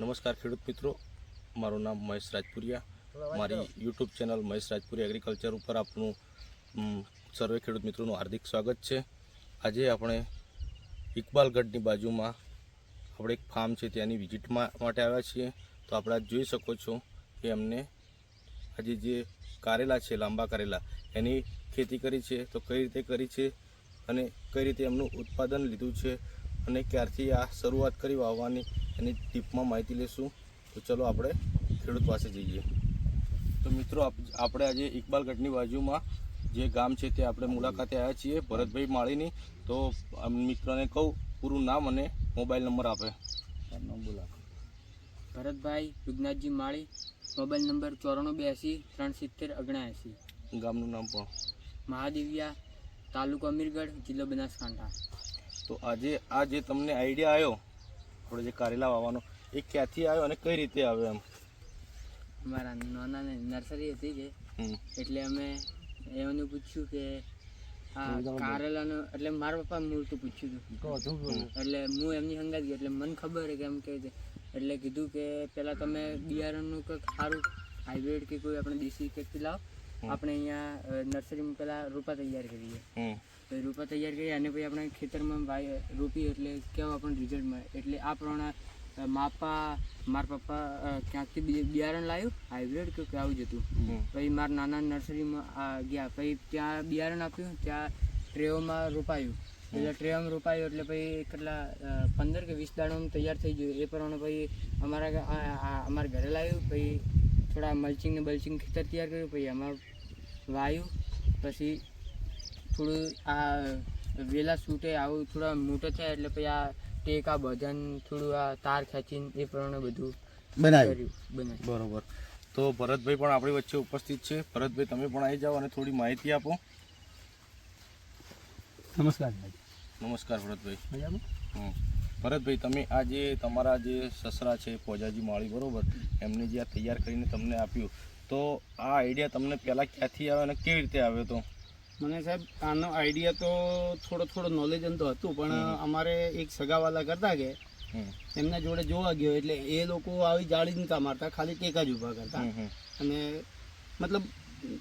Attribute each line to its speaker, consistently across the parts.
Speaker 1: નમસ્કાર ખેડૂત મિત્રો. મારું નામ મહેશ રાજપુરિયા. મારી YouTube channel Mahesh Rajpuri agriculture ઉપર આપનું સર્વે ખેડૂત મિત્રોનું હાર્દિક સ્વાગત છે. આજે આપણે ઇકબાલગઢની બાજુમાં આપણે એક ફાર્મ છે ત્યાંની વિઝિટ માટે આવ્યા છીએ. તો આપણે જોઈ શકો છો કે એમને આજે જે કારેલા છે લાંબા કારેલા એની ખેતી કરી છે. તો કઈ રીતે કરી છે અને કઈ રીતે એમનું ઉત્પાદન લીધું છે અને ક્યારથી આ શરૂઆત કરી વાવવાની એની ટીપમાં માહિતી લેશું. તો ચલો આપણે ખેડૂત પાસે જઈએ. તો મિત્રો આપ- આપણે આજે ઇકબાલગઢની બાજુમાં જે ગામ છે તે આપણે મુલાકાતે આવ્યા છીએ ભરતભાઈ માળીની. તો મિત્રોને કહું પૂરું નામ અને મોબાઈલ નંબર આપે.
Speaker 2: ભરતભાઈ યુગનાથજી માળી મોબાઈલ નંબર ચોરાણું બ્યાસી ત્રણ સિત્તેર ઓગણએંસી
Speaker 1: ગામનું નામ પણ.
Speaker 2: મહાદેવિયા તાલુકો અમીરગઢ જિલ્લો બનાસકાંઠા.
Speaker 1: તો આજે આ જે તમને આઈડિયા આવ્યો આપણે જે કારેલા વાવવાનો એ ક્યાંથી આવ્યો અને કઈ રીતે આવ્યો એમ?
Speaker 2: અમારા નાના ને નર્સરી હતી કે એટલે અમે એમને પૂછ્યું કે કારેલાનો એટલે મારા પપ્પા મૂળ તો પૂછ્યું હતું. એટલે હું એમની સંગાત ગયો એટલે મને ખબર કે એમ કે એટલે કીધું કે પહેલાં તમે બિયારણનું કંઈક સારું હાઇબ્રિડ કે કોઈ આપણે દેશી કંઈક લાવો આપણે અહીંયા નર્સરીમાં પહેલાં રોપા તૈયાર કરીએ. તો રોપા તૈયાર કરીએ અને પછી આપણે ખેતરમાં વાય રોપી એટલે કેવું આપણને રિઝલ્ટ મળે. એટલે આ પ્રમાણે માપા મારા પપ્પા ક્યાંકથી બિયારણ લાવ્યું હાઇબ્રિડ કે આવું જ હતું. પછી મારા નાના નર્સરીમાં આ ગયા. પછી ત્યાં બિયારણ આપ્યું ત્યાં ટ્રેઓમાં રોપાયું. એટલે ટ્રેઓમાં રોપાયું એટલે પછી કેટલા પંદર કે વીસ દાડામાં તૈયાર થઈ ગયું. એ પ્રમાણે પછી અમારા અમારા ઘરે લાવ્યું. પછી થોડા મલ્ચિંગ ને બલ્ચિંગ ખેતર તૈયાર કર્યું પછી એમાં વાયું પછી થોડું આ વેલા છૂટે આવું થોડા મોટો થાય એટલે પછી આ ટેકા બધાન થોડું આ તાર ખેંચીને એ પ્રમાણે બધું
Speaker 3: બનાવ્યું?
Speaker 2: બનાવ્યું.
Speaker 1: બરોબર. તો ભરતભાઈ પણ આપણી વચ્ચે ઉપસ્થિત છે. ભરતભાઈ તમે પણ આવી જાઓ અને થોડી માહિતી આપો.
Speaker 3: નમસ્કાર ભાઈ.
Speaker 1: નમસ્કાર ભરતભાઈ.
Speaker 3: મજામાં?
Speaker 1: હમ. ભરતભાઈ તમે આ જે તમારા જે સસરા છે પોજાજી માળી બરાબર? એમને જે આ તૈયાર કરીને તમને આપ્યું. તો આ આઈડિયા તમને પહેલાં ક્યાંથી આવ્યો અને કેવી રીતે આવ્યો તો?
Speaker 3: મને સાહેબ આનો આઈડિયા તો થોડો થોડો નોલેજ એમ તો હતું પણ અમારે એક સગાવાલા કરતા કે. એમના જોડે જોવા ગયો એટલે એ લોકો આવી જાળી નતા મારતા ખાલી ટેકા જ ઊભા કરતા. અને મતલબ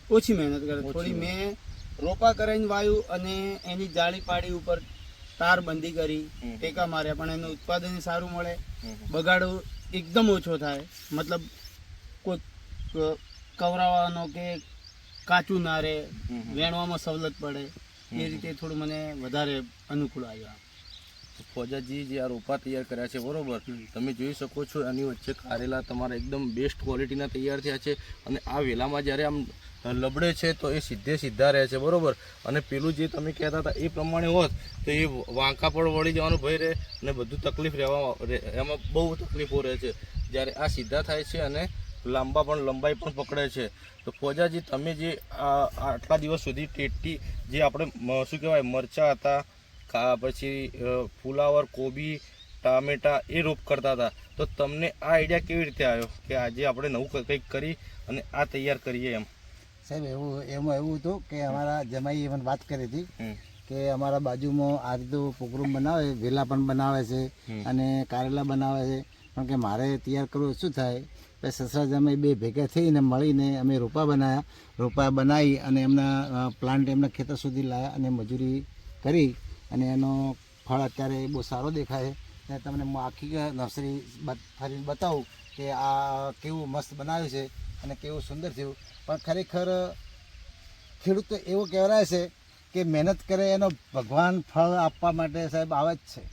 Speaker 3: ઓછી મહેનત કરે થોડી મેં રોપા કરાવીને વાયું અને એની જાળી પાડી ઉપર તાર બંધી કરી ટેકા માર્યા પણ એનું ઉત્પાદન સારું મળે. બગાડો એકદમ ઓછો થાય. મતલબ કોઈ કવરાવાનો કે કાચું ના રહે. વેણવામાં સવલત પડે. એ રીતે થોડું મને વધારે અનુકૂળ આવ્યું.
Speaker 1: ફોજાજી જે આ રોપા તૈયાર કર્યા છે બરોબર? તમે જોઈ શકો છો એની વચ્ચે કારેલા તમારા એકદમ બેસ્ટ ક્વોલિટીના તૈયાર થયા છે અને આ વેલામાં જ્યારે આમ લબડે છે તો એ સીધે સીધા રહે છે બરોબર? અને પેલું જે તમે કહેતા હતા એ પ્રમાણે હોત તો એ વાંકા પણ વળી જવાનો ભય રહે અને બધું તકલીફ રહેવા રહે- એમાં બહુ તકલીફો રહે છે. જ્યારે આ સીધા થાય છે અને લાંબા પણ લંબાઈ પણ પકડે છે. તો ફોજાજી તમે જે આ આટલા દિવસ સુધી ટેટી જે આપણે શું કહેવાય મરચાં હતા પછી ફુલાવર કોબી ટામેટા એ રોપ કરતા હતા. તો તમને આ આઈડિયા કેવી રીતે આવ્યો? કે આજે આપણે નવું કંઈક કરી અને આ તૈયાર કરીએ એમ.
Speaker 4: સાહેબ એવું એમાં એવું હતું કે અમારા જમાઈએ મને વાત કરી હતી કે અમારા બાજુમાં આ રીતનું પ્રોગ્રામ બનાવે વેલા પણ બનાવે છે અને કારેલા બનાવે છે. પણ કે મારે તૈયાર કરવું શું થાય? પછી સસરા જમાઈ બે ભેગા થઈને મળીને અમે રોપા બનાવ્યા રોપા બનાવી અને એમના પ્લાન્ટ એમના ખેતર સુધી લાવ્યા અને મજૂરી કરી. અને એનો ફળ અત્યારે બહુ સારો દેખાય છે. અને તમને હું આખી નર્સરી ફરીને બતાવું કે આ કેવું મસ્ત બનાવ્યું છે અને કેવું સુંદર થયું પણ ખરેખર ખેડૂત તો એવો કહેવાય છે કે મહેનત કરે એનો ભગવાન ફળ આપવા માટે સાહેબ આવે જ છે.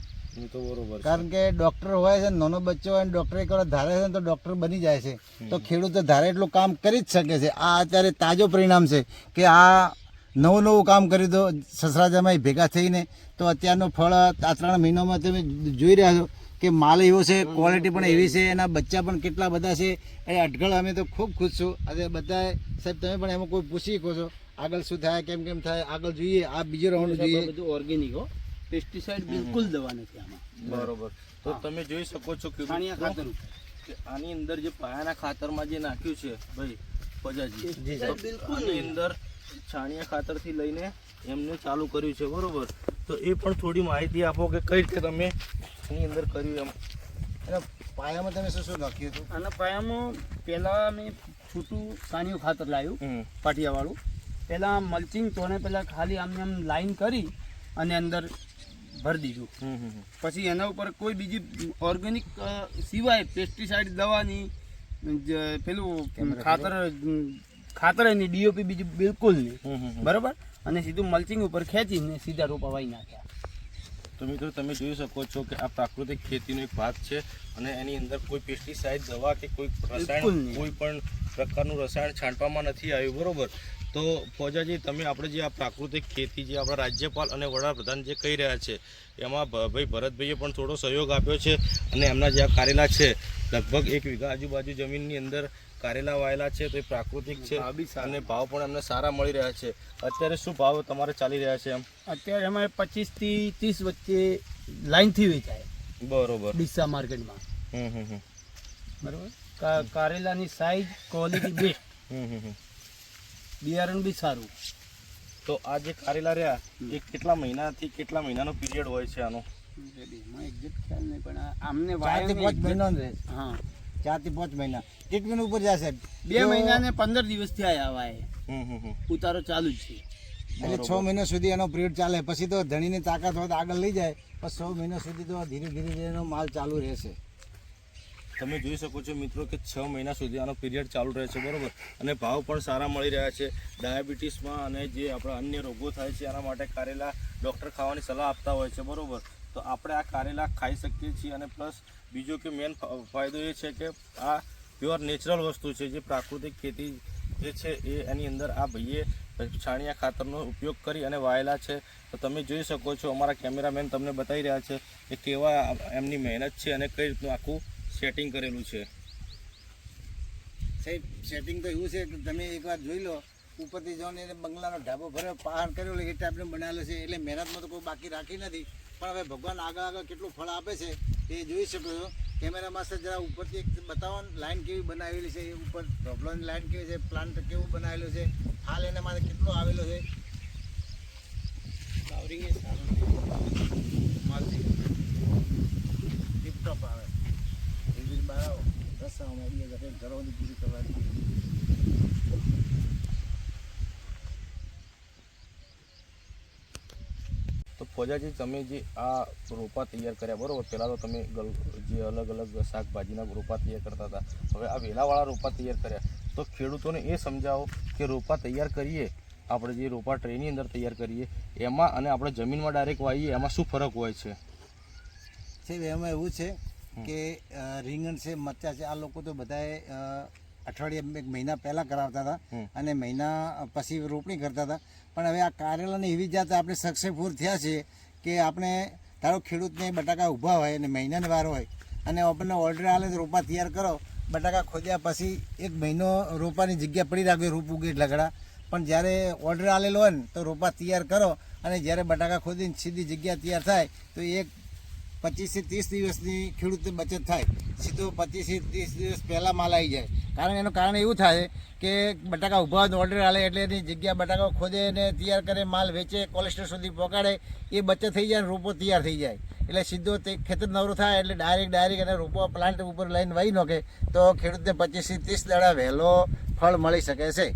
Speaker 1: તો બરોબર
Speaker 4: કારણ કે ડૉક્ટર હોય છે નાનો બચ્ચો હોય ડૉક્ટર એક ધારે છે ને તો ડૉક્ટર બની જાય છે. તો ખેડૂત ધારે એટલું કામ કરી જ શકે છે. આ અત્યારે તાજો પરિણામ છે કે આ નવું નવું કામ કરી દો સસરાજામાં ભેગા થઈને તો અત્યારનું ફળ આ ત્રણ મહિનામાં તમે જોઈ રહ્યા છો કે માલ એવો છે ક્વોલિટી પણ એવી છે એના બચ્ચા પણ કેટલા બધા છે એ અટગળ અમે તો ખૂબ ખુશ છું. અને બધા સાહેબ તમે પણ એમાં કોઈ પૂછી શકો છો આગળ શું થાય કેમ કેમ થાય આગળ જોઈએ આ બીજો રાઉન્ડ જોઈએ.
Speaker 3: બધું ઓર્ગેનિક હો. પેસ્ટિસાઇડ બિલકુલ દવા નથી આમાં.
Speaker 1: બરોબર. તો તમે જોઈ શકો છો
Speaker 3: ખાતર.
Speaker 1: કે આની અંદર જે પાયાના ખાતરમાં જે નાખ્યું છે ભાઈ પજાજી. બિલકુલ અંદર છાણિયા ખાતરથી લઈને એમને ચાલુ કર્યું છે બરાબર? તો એ પણ થોડી માહિતી આપો કે કઈ રીતે તમે એની અંદર કર્યું એમ.
Speaker 4: અને પાયામાં તમે શું શું નાખ્યું હતું?
Speaker 3: અને પાયામાં પહેલાં મેં છૂટું સાનિયું ખાતર લાવ્યું પાટિયાવાળું. પહેલાં મલ્ચિંગ તોને પહેલાં ખાલી આમને આમ લાઈન કરી અને અંદર ભરી દીધું. પછી એના ઉપર કોઈ બીજી ઓર્ગેનિક સિવાય પેસ્ટિસાઇડ દવાની પેલું ખાતર ખાતર એની ડીઓપી બીજું બિલકુલ નહીં. બરાબર? અને સીધું મલ્ચિંગ ઉપર ખેંચીને સીધા રોપા વાઈ નાખ્યા.
Speaker 1: તો મિત્રો તમે જોઈ શકો છો કે આ પ્રાકૃતિક ખેતીનો એક ભાગ છે અને એની અંદર કોઈ પેસ્ટિસાઇડ દવા કે કોઈ રસાયણ કોઈ પણ પ્રકારનું રસાયણ છાંટવામાં નથી આવ્યું બરોબર? તો ફોજાજી તમે આપણે જે આ પ્રાકૃતિક ખેતી જે આપણા રાજ્યપાલ અને વડાપ્રધાન જે કહી રહ્યા છે એમાં ભાઈ ભરતભાઈએ પણ થોડો સહયોગ આપ્યો છે અને એમના જે આ કારેલા છે લગભગ એક વીઘા આજુબાજુ જમીનની અંદર કારેલા વાયેલા છે તો એ પ્રાકૃતિક છે. અને ભાવ પણ અમને સારા મળી રહ્યા છે. અત્યારે શું ભાવ તમારે ચાલી રહ્યા છે એમ?
Speaker 3: અત્યારે અમારે પચીસથી ત્રીસ વચ્ચે લાઈનથી વેચાય.
Speaker 1: બરોબર.
Speaker 3: ડીસા માર્કેટમાં.
Speaker 1: હમ હમ હમ.
Speaker 3: બરાબર? કારેલાની સાઈઝ ક્વોલિટી બેસ્ટ
Speaker 1: હમ હમ હમ.
Speaker 3: બિયારણ બી સારું.
Speaker 1: તો આ જે કારેલા રહ્યા એ કેટલા મહિનાથી કેટલા મહિનાનો પીરિયડ હોય છે આનો?
Speaker 3: exact ખ્યાલ નહીં પણ આમને
Speaker 4: મહિના રહે
Speaker 3: હા.
Speaker 4: ચારથી પાંચ મહિના. ટ્રીટમેન્ટ ઉપર જશે
Speaker 3: બે મહિના ને પંદર દિવસથી આયા વાય
Speaker 1: હમ હમ હમ.
Speaker 3: ઉતારો ચાલુ જ છે.
Speaker 4: એટલે છ મહિના સુધી એનો પિરિયડ ચાલે. પછી તો ધણીની તાકાત હોય તો આગળ લઈ જાય. પણ છ મહિના સુધી તો ધીરે ધીરે ધીરે એનો માલ ચાલુ રહેશે.
Speaker 1: તમે જોઈ શકો છો મિત્રો કે છ મહિના સુધી આનો પીરિયડ ચાલુ રહે છે બરોબર? અને ભાવ પણ સારા મળી રહ્યા છે. ડાયાબિટીસમાં અને જે આપણા અન્ય રોગો થાય છે એના માટે કારેલા ડૉક્ટર ખાવાની સલાહ આપતા હોય છે બરોબર? તો આપણે આ કારેલા ખાઈ શકીએ છીએ અને પ્લસ બીજો કે મેન ફાયદો એ છે કે આ પ્યોર નેચરલ વસ્તુ છે જે પ્રાકૃતિક ખેતી જે છે એ એની અંદર આ ભાઈએ છાણિયા ખાતરનો ઉપયોગ કરી અને વાયેલા છે. તો તમે જોઈ શકો છો અમારા કેમેરામેન તમને બતાવી રહ્યા છે કે કેવા એમની મહેનત છે અને કઈ રીતનું આખું સેટિંગ કરેલું છે.
Speaker 4: સાહેબ સેટિંગ તો એવું છે કે તમે એકવાર જોઈ લો, ઉપરથી જાઓ એને બંગલાનો ઢાબો ભર્યો, પહાડ કર્યો એ ટાઈપનો બનાવેલો છે. એટલે મહેનતમાં તો કોઈ બાકી રાખી નથી. પણ હવે ભગવાન આગળ આગળ કેટલું ફળ આપે છે એ જોઈ શકો છો. કેમેરા માસ્ટર જરા ઉપરથી એક બતાવો ને લાઈન કેવી બનાવેલી છે એ ઉપર ઢોબલોની લાઈન કેવી છે પ્લાન્ટ કેવું બનાવેલું છે હાલ એના માટે કેટલો આવેલો છે?
Speaker 3: ફ્લાવરિંગ એ સારું
Speaker 4: માલથી. ટીપટોપ આવે. એવી રીતે બહાર આવો. રસ્તા અમારી ઘરે ઘરોની પૂરી કરવાની.
Speaker 1: ફોજાજી તમે જે આ રોપા તૈયાર કર્યા બરાબર? પહેલાં તો તમે જે અલગ અલગ શાકભાજીના રોપા તૈયાર કરતા હતા. હવે આ વેલાવાળા રોપા તૈયાર કર્યા. તો ખેડૂતોને એ સમજાવો કે રોપા તૈયાર કરીએ આપણે જે રોપા ટ્રેની અંદર તૈયાર કરીએ એમાં અને આપણે જમીનમાં ડાયરેક્ટ વાવીએ એમાં શું ફરક હોય છે?
Speaker 4: એમાં એવું છે કે રીંગણ છે મરચાં છે આ લોકો તો બધાએ અઠવાડિયા એક મહિના પહેલાં કરાવતા હતા અને મહિના પછી રોપણી કરતા હતા. પણ હવે આ કારેલાની એવી જાત આપણે સક્સેસફુલ થયા છે કે આપણે ધારો ખેડૂતને બટાકા ઊભા હોય અને મહિનાને વાર હોય અને આપણને ઓર્ડર આલે તો રોપા તૈયાર કરો બટાકા ખોદ્યા પછી એક મહિનો રોપાની જગ્યા પડી રાખ્યો રોપ ઉગે લગડા પણ જ્યારે ઓર્ડર આલેલો હોય ને તો રોપા તૈયાર કરો અને જ્યારે બટાકા ખોદીને સીધી જગ્યા તૈયાર થાય તો એક પચીસથી ત્રીસ દિવસની ખેડૂતને બચત થાય. સીધો પચીસથી ત્રીસ દિવસ પહેલાં માલ આવી જાય. કારણ એનું કારણ એવું થાય કે બટાકા હોય ઓર્ડર આલે એટલે એની જગ્યા બટાકા ખોદે અને તૈયાર કરે, માલ વેચે કોલેસ્ટ્રોલ સુધી પહોંચાડે એ બચત થઈ જાય અને રોપો તૈયાર થઈ જાય. એટલે સીધો તે ખેતર નવરો થાય એટલે ડાયરેક્ટ ડાયરેક્ટ એને રોપો પ્લાન્ટ ઉપર લઈને વહી નાખે તો ખેડૂતને પચીસથી ત્રીસ દાડા વહેલો ફળ મળી શકે છે.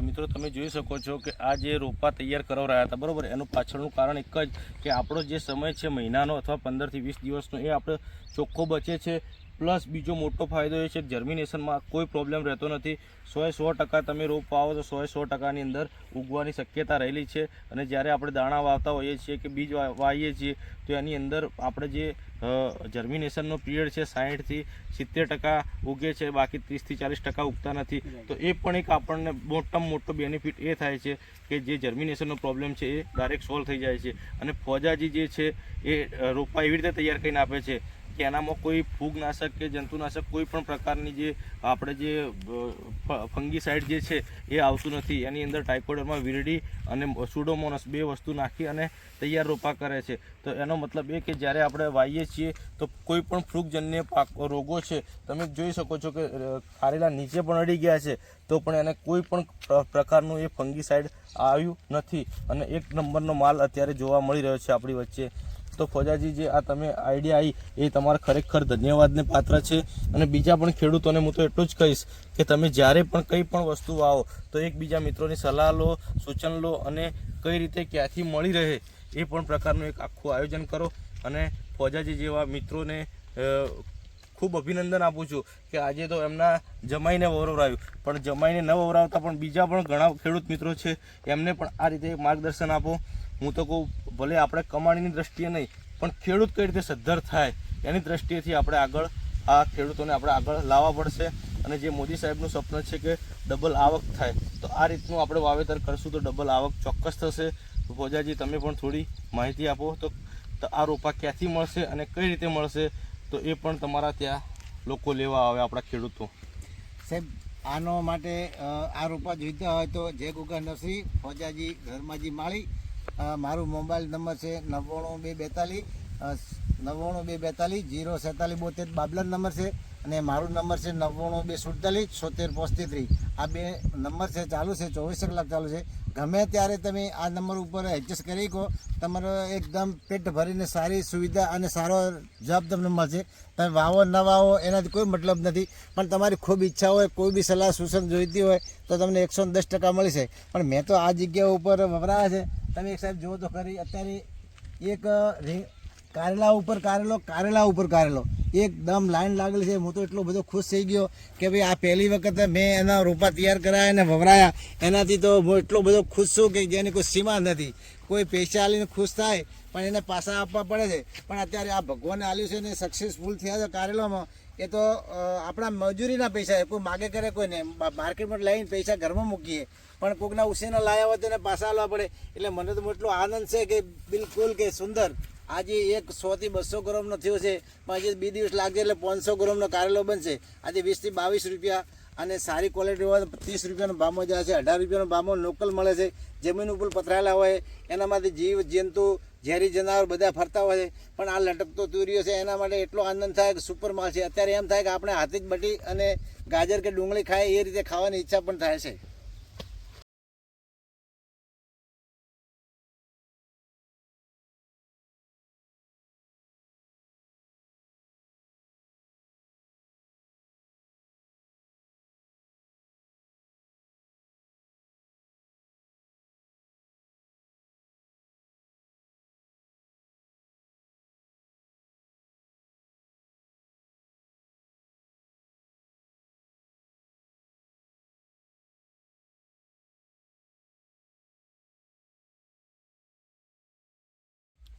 Speaker 1: તો મિત્રો તમે જોઈ શકો છો કે આ જે રોપા તૈયાર કરાવરાયા હતા, બરાબર? એનું પાછળનું કારણ એક જ કે આપણો જે સમય છે મહિનાનો અથવા પંદરથી વીસ દિવસનો, એ આપણે ચોખ્ખો બચે છે. પ્લસ બીજો મોટો ફાયદો એ છે કે જર્મિનેશનમાં કોઈ પ્રોબ્લેમ રહેતો નથી. સોએ સો ટકા તમે રોપ વાવો તો સોએ સો ટકાની અંદર ઉગવાની શક્યતા રહેલી છે. અને જ્યારે આપણે દાણા વાવતા હોઈએ છીએ કે બીજ વાવીએ છીએ તો એની અંદર આપણે જે જર્મિનેશનનો પીરિયડ છે સાહીઠથી સિત્તેર ટકા ઉગે છે બાકી ત્રીસથી ચાલીસ ટકા ઉગતા નથી. તો એ પણ એક આપણને મોટામાં મોટો બેનિફિટ એ થાય છે કે જે જર્મિનેશનનો પ્રોબ્લેમ છે એ ડાયરેક્ટ સોલ્વ થઈ જાય છે. અને ફોજાજી જે છે એ રોપા એવી રીતે તૈયાર કરીને આપે છે કે એનામાં કોઈ ફૂગનાશક કે જંતુનાશક કોઈ પણ પ્રકારની જે આપણે જે ફંગીસાઇડ જે છે એ આવતું નથી. એની અંદર ટાઇકોડરમાં વીરડી અને સુડોમોનસ બે વસ્તુ નાખી અને તૈયાર રોપા કરે છે. તો એનો મતલબ એ કે જ્યારે આપણે વાવીએ છીએ તો કોઈ પણ ફ્રૂગજન્ય પાક, રોગો છે, તમે જોઈ શકો છો કે કારેલા નીચે પણ અડી ગયા છે, તો પણ એને કોઈ પણ પ્રકારનું એ ફંગીસાઇડ આવ્યું નથી. અને એક નંબરનો માલ અત્યારે જોવા મળી રહ્યો છે આપણી વચ્ચે. તો ફોજાજી જે આ તમે આઈડિયા આવી એ તમારા ખરેખર ધન્યવાદને પાત્ર છે. અને બીજા પણ ખેડૂતોને હું તો એટલું જ કહીશ કે તમે જ્યારે પણ કંઈ પણ વસ્તુ વાવો, તો એકબીજા મિત્રોની સલાહ લો, સૂચન લો અને કઈ રીતે ક્યાંથી મળી રહે એ પણ પ્રકારનું એક આખું આયોજન કરો. અને ફોજાજી જેવા મિત્રોને ખૂબ અભિનંદન આપું છું કે આજે તો એમના જમાઈને વવરાવ્યું. પણ જમાઈને ન વવરાવતા પણ બીજા પણ ઘણા ખેડૂત મિત્રો છે. એમને પણ આ રીતે માર્ગદર્શન આપો. હું તો કહું, ભલે આપણે કમાણીની દ્રષ્ટિએ નહીં, પણ ખેડૂત કઈ રીતે સદ્ધર થાય, એની દ્રષ્ટિએથી આપણે આગળ આ ખેડૂતોને આપણે આગળ લાવવા પડશે. અને જે મોદી સાહેબનું સ્વપ્ન છે કે ડબલ આવક થાય, તો આ રીતનું આપણે વાવેતર કરશું તો ડબલ આવક ચોક્કસ થશે. ફોજાજી તમે પણ થોડી માહિતી આપો, તો આ રોપા ક્યાંથી મળશે અને કઈ રીતે મળશે, તો એ પણ તમારા ત્યાં લોકો લેવા આવે આપણા ખેડૂતો.
Speaker 4: સાહેબ, આનો માટે આ રોપા જોઈતા હોય તો જય ગુગા નરસિંહ, ફોજાજી, ધર્માજી માળી મારું મોબાઈલ નંબર છે નવ્વાણું બે બેતાલીસ નવ્વાણું બે બેતાલીસ, જીરો સેતાલીસ બોતેર, બાબલન નંબર છે અને મારું નંબર છે નવ્વાણું બે સુડતાલીસ, છોતેર પોસ્તેત્રીસ આ બે નંબર છે, ચાલુ છે, ચોવીસ કલાક ચાલુ છે. ગમે ત્યારે તમે આ નંબર ઉપર એડજસ્ટ કરી કહો તમારો એકદમ પેટ ભરીને સારી સુવિધા અને સારો જવાબ તમને મળશે. તમે વાવો, ન વાવો, એનાથી કોઈ મતલબ નથી. પણ તમારી ખૂબ ઈચ્છા હોય, કોઈ બી સલાહ સૂચન જોઈતી હોય, તો તમને એકસો દસ ટકા મળી શકે પણ મેં તો આ જગ્યા ઉપર વપરાયા છે. તમે એક સાહેબ જુઓ તો ખરી, અત્યારે એક કારેલા ઉપર કારેલો, કારેલા ઉપર કારેલો. એકદમ લાઈન લાગેલી છે. હું તો એટલો બધો ખુશ થઈ ગયો કે ભાઈ આ પહેલી વખત મેં એના રોપા તૈયાર કરાયા અને વવરાયા. એનાથી તો હું એટલો બધો ખુશ છું કે જેની કોઈ સીમા નથી. કોઈ પૈસા આલીને ખુશ થાય, પણ એને પાછા આપવા પડે છે. પણ અત્યારે આ ભગવાને આલ્યું છે ને સક્સેસફુલ થયા છે કારેલામાં. એ તો આપણા મજૂરીના પૈસા કોઈ માગે કરે કોઈને માર્કેટમાં લઈને પૈસા ઘરમાં મૂકીએ. પણ કોકના ઉછેરના લાયા હોય તો એને પાછા આવવા પડે. એટલે મને તો એટલો આનંદ છે કે બિલકુલ કે સુંદર. આજે એક સોથી બસો ગ્રામનો થયો છે. પણ હજી બે દિવસ લાગશે એટલે પાંચસો ગ્રામનો કારેલો બનશે. આજે વીસથી બાવીસ રૂપિયા અને સારી ક્વોલિટી હોય ત્રીસ રૂપિયાનો ભાવમાં જાય છે, અઢાર રૂપિયાનો ભાવમાં લોકલ મળે છે. જમીન ઉપર પથરાયેલા હોય, એનામાંથી જીવ, જંતુ, ઝેરી જનાવર બધા ફરતા હોય છે. પણ આ લટકતો તુરિયો છે, એના માટે એટલો આનંદ થાય કે સુપર માલ છે. અત્યારે એમ થાય કે આપણે હાથી જ બટી અને ગાજર કે ડુંગળી ખાય એ રીતે ખાવાની ઈચ્છા પણ થાય છે.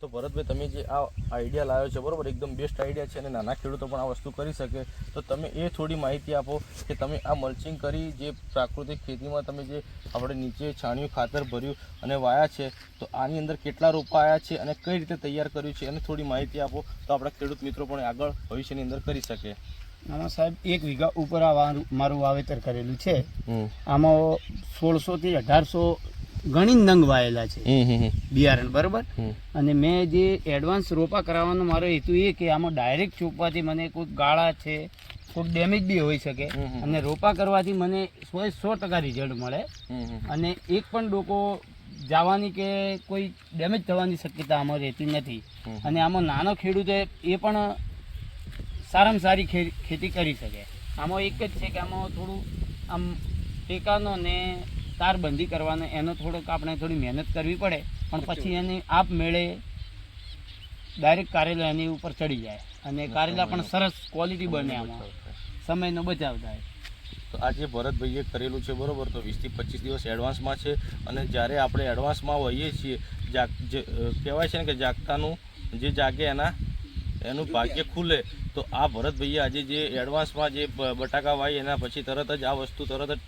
Speaker 1: તો ભરતભાઈ તમે જે આ આઈડિયા લાવ્યો છે બરાબર? એકદમ બેસ્ટ આઈડિયા છે અને નાના ખેડૂતો પણ આ વસ્તુ કરી શકે. તો તમે એ થોડી માહિતી આપો કે તમે આ મલ્ચિંગ કરી જે પ્રાકૃતિક ખેતીમાં તમે જે આપણે નીચે છાણિયું ખાતર ભર્યું અને વાયા છે તો આની અંદર કેટલા રોપા આવ્યા છે અને કઈ રીતે તૈયાર કર્યું છે અને થોડી માહિતી આપો તો આપણા ખેડૂત મિત્રો પણ આગળ ભવિષ્યની અંદર કરી શકે.
Speaker 3: આમાં સાહેબ એક વીઘા ઉપર આ મારું વાવેતર કરેલું છે. આમાં સોળસો થી અઢારસો ગણી નંગ વાયેલા છે બિયારણ બરોબર? અને મેં જે એડવાન્સ રોપા કરાવવાનો મારો હેતુ એ કે આમાં ડાયરેક્ટ ચોપવાથી મને કોઈ ગાળા છે કોઈ ડેમેજ બી હોઈ શકે. અને રોપા કરવાથી મને સો સો ટકા રિઝલ્ટ મળે. અને એક પણ ડોકો જવાની કે કોઈ ડેમેજ થવાની શક્યતા આમાં રહેતી નથી. અને આમાં નાનો ખેડૂત એ પણ સારામાં સારી ખેતી કરી શકે. આમાં એક જ છે કે આમાં થોડું આમ ટેકાનો ને તારબંધી કરવાનો એનો થોડોક આપણે થોડી મહેનત કરવી પડે પણ પછી એની આપ મેળે ડાયરેક્ટ કારેલા એની ઉપર ચડી જાય અને કારેલા પણ સરસ ક્વોલિટી બને આમાં. સમયનો બચાવ થાય.
Speaker 1: તો આ જે ભરતભાઈએ કરેલું છે બરોબર તો વીસથી પચીસ દિવસ એડવાન્સમાં છે અને જ્યારે આપણે એડવાન્સમાં હોઈએ છીએ જાગ જે કહેવાય છે ને કે જાગતાનું જે જાગે એના એનું ભાગ્ય ખુલે તો આ ભરતભાઈએ આજે જે એડવાન્સમાં જે બટાકા વાય એના પછી તરત જ આ વસ્તુ તરત જ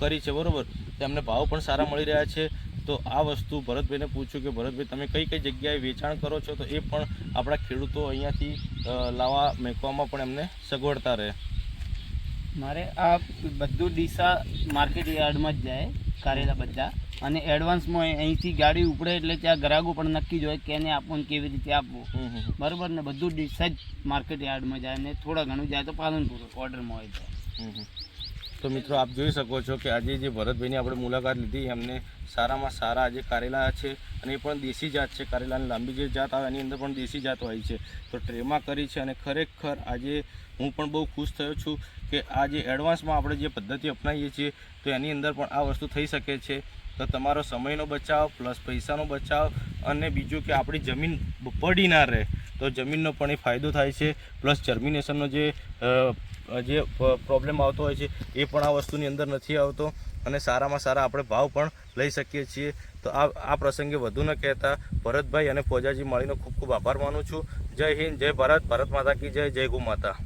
Speaker 1: કરી છે બરાબર? તેમને ભાવ પણ સારા મળી રહ્યા છે. તો આ વસ્તુ ભરતભાઈને પૂછ્યું કે ભરતભાઈ તમે કઈ કઈ જગ્યાએ વેચાણ કરો છો? તો એ પણ આપણા ખેડૂતો અહીંયાથી લાવા લાવવા મેકવામાં પણ એમને સગવડતા રહે.
Speaker 3: મારે આ બધું ડીસા માર્કેટ યાર્ડમાં જ જાય કારેલા બધા. અને એડવાન્સમાં અહીંથી ગાડી ઉપડે એટલે ત્યાં ગ્રાહકો પણ નક્કી જ હોય કે એને આપવું ને કેવી રીતે આપવું. બરાબર ને? બધું ડીસા જ માર્કેટ યાર્ડમાં જાય ને થોડા ઘણું જાય તો પાલનપુર ઓર્ડરમાં હોય
Speaker 1: હમ. તો મિત્રો આપ જોઈ શકો છો કે આજે જે ભરતભાઈની આપણે મુલાકાત લીધી, એમને સારામાં સારા આજે કારેલા છે અને એ પણ દેશી જાત છે. કારેલાની લાંબી જે જાત આવે, એની અંદર પણ દેશી જાત હોય છે. તો ટ્રેમાં કરી છે અને ખરેખર આજે હું પણ બહુ ખુશ થયો છું કે આ જે એડવાન્સમાં આપણે જે પદ્ધતિ અપનાવીએ છીએ, તો એની અંદર પણ આ વસ્તુ થઈ શકે છે. તો તમારો સમયનો બચાવ પ્લસ પૈસાનો બચાવ અને બીજું કે આપણી જમીન પડી ના રહે, તો જમીનનો પણ એ ફાયદો થાય છે. પ્લસ જર્મિનેશનનો જે જે પ્રોબ્લેમ આવતો હોય છે, એ પણ આ વસ્તુની અંદર નથી આવતો અને સારામાં સારા આપણે ભાવ પણ લઈ શકીએ છીએ. તો આ આ પ્રસંગે વધુ ન કહેતા, ભરતભાઈ અને ફોજાજી માળીનો ખૂબ ખૂબ આભાર માનું છું. જય હિન્દ, જય ભારત ભારત માતા કી જય જય ગુ માતા.